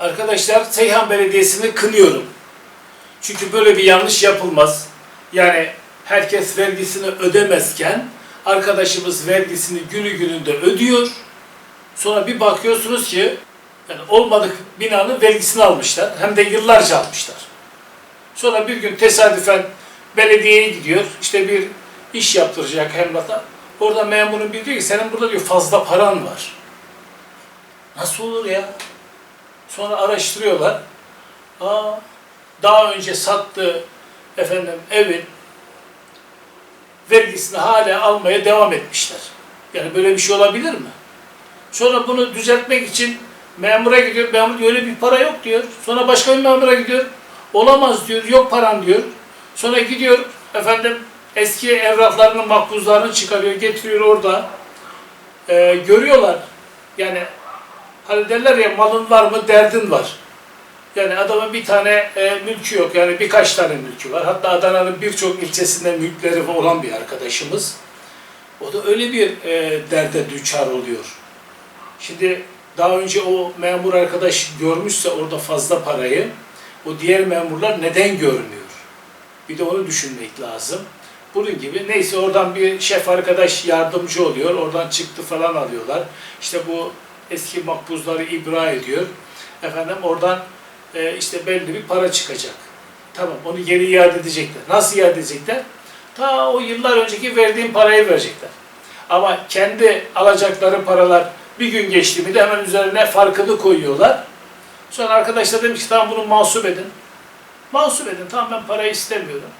Arkadaşlar Seyhan Belediyesi'ni kınıyorum. Çünkü böyle bir yanlış yapılmaz. Yani herkes vergisini ödemezken arkadaşımız vergisini günü gününde ödüyor. Sonra bir bakıyorsunuz ki yani olmadık binanın vergisini almışlar. Hem de yıllarca almışlar. Sonra bir gün tesadüfen belediyeye gidiyor. İşte bir iş yaptıracak emlata. Orada memurun biri diyor ki senin burada diyor fazla paran var. Nasıl olur ya? Sonra araştırıyorlar. Aa, daha önce sattığı efendim evin vergisini hala almaya devam etmişler. Yani böyle bir şey olabilir mi? Sonra bunu düzeltmek için memura gidiyor. Memur diyor öyle bir para yok diyor. Sonra başka bir memura gidiyor. Olamaz diyor. Yok paran diyor. Sonra gidiyor efendim eski evraklarının makbuzlarını çıkarıyor. Getiriyor orada. Ee, görüyorlar. Yani hani derler ya malın var mı derdin var. Yani adamın bir tane e, mülkü yok. Yani birkaç tane mülkü var. Hatta Adana'nın birçok ilçesinde mülkleri olan bir arkadaşımız. O da öyle bir e, derde düçar oluyor. Şimdi daha önce o memur arkadaş görmüşse orada fazla parayı, o diğer memurlar neden görmüyor? Bir de onu düşünmek lazım. Bunun gibi neyse oradan bir şef arkadaş yardımcı oluyor. Oradan çıktı falan alıyorlar. İşte bu eski makbuzları ibra ediyor. Efendim oradan e, işte belli bir para çıkacak. Tamam onu geri iade edecekler. Nasıl iade edecekler? Ta o yıllar önceki verdiğim parayı verecekler. Ama kendi alacakları paralar bir gün geçti mi de hemen üzerine farkını koyuyorlar. Sonra arkadaşlar demiş ki tamam bunu mahsup edin. Mahsup edin tamam ben parayı istemiyorum.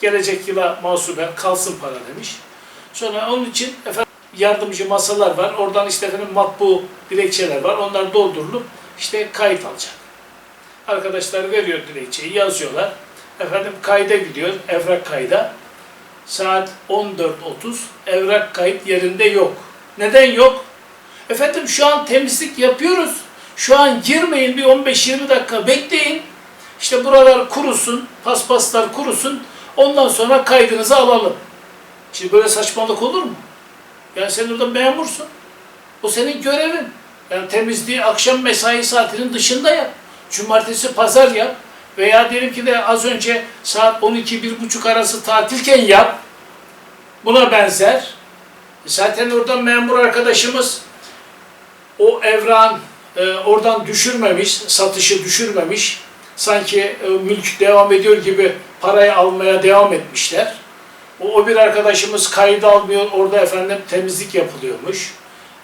Gelecek yıla mahsuben kalsın para demiş. Sonra onun için efendim yardımcı masalar var. Oradan işte efendim matbu dilekçeler var. Onlar doldurulup işte kayıt alacak. Arkadaşlar veriyor dilekçeyi yazıyorlar. Efendim kayda gidiyor. Evrak kayda. Saat 14.30 evrak kayıt yerinde yok. Neden yok? Efendim şu an temizlik yapıyoruz. Şu an girmeyin bir 15-20 dakika bekleyin. İşte buralar kurusun, paspaslar kurusun. Ondan sonra kaydınızı alalım. Şimdi böyle saçmalık olur mu? Yani sen orada memursun. O senin görevin. Yani temizliği akşam mesai saatinin dışında yap. Cumartesi, pazar yap. Veya diyelim ki de az önce saat 12-1.30 arası tatilken yap. Buna benzer. Zaten orada memur arkadaşımız o evran e, oradan düşürmemiş, satışı düşürmemiş. Sanki e, mülk devam ediyor gibi parayı almaya devam etmişler. O, o bir arkadaşımız kayıt almıyor, orada efendim temizlik yapılıyormuş.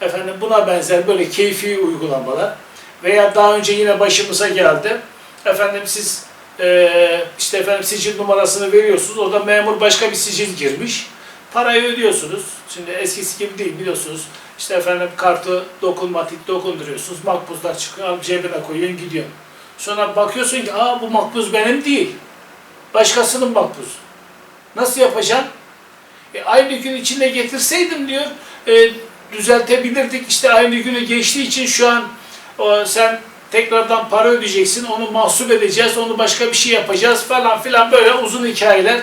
Efendim buna benzer böyle keyfi uygulamalar. Veya daha önce yine başımıza geldi. Efendim siz e, işte efendim sicil numarasını veriyorsunuz. Orada memur başka bir sicil girmiş. Parayı ödüyorsunuz. Şimdi eskisi gibi değil biliyorsunuz. İşte efendim kartı dokunmatik dokunduruyorsunuz. Makbuzlar çıkıyor. Cebine koyuyorsun gidiyor. Sonra bakıyorsun ki aa bu makbuz benim değil. Başkasının makbuzu. Nasıl yapacaksın? E, aynı gün içinde getirseydim diyor. E, düzeltebilirdik. İşte aynı günü geçtiği için şu an o, sen tekrardan para ödeyeceksin. Onu mahsup edeceğiz. Onu başka bir şey yapacağız falan filan böyle uzun hikayeler.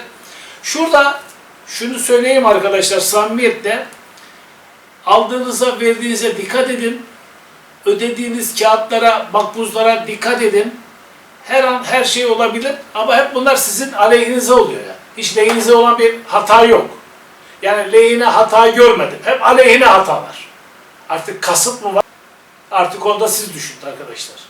Şurada şunu söyleyeyim arkadaşlar samimiyetle. Aldığınıza verdiğinize dikkat edin. Ödediğiniz kağıtlara, makbuzlara dikkat edin. Her an her şey olabilir ama hep bunlar sizin aleyhinize oluyor yani. Hiç lehinize olan bir hata yok. Yani lehine hata görmedim. Hep aleyhine hata var. Artık kasıt mı var? Artık onda siz düşünün arkadaşlar.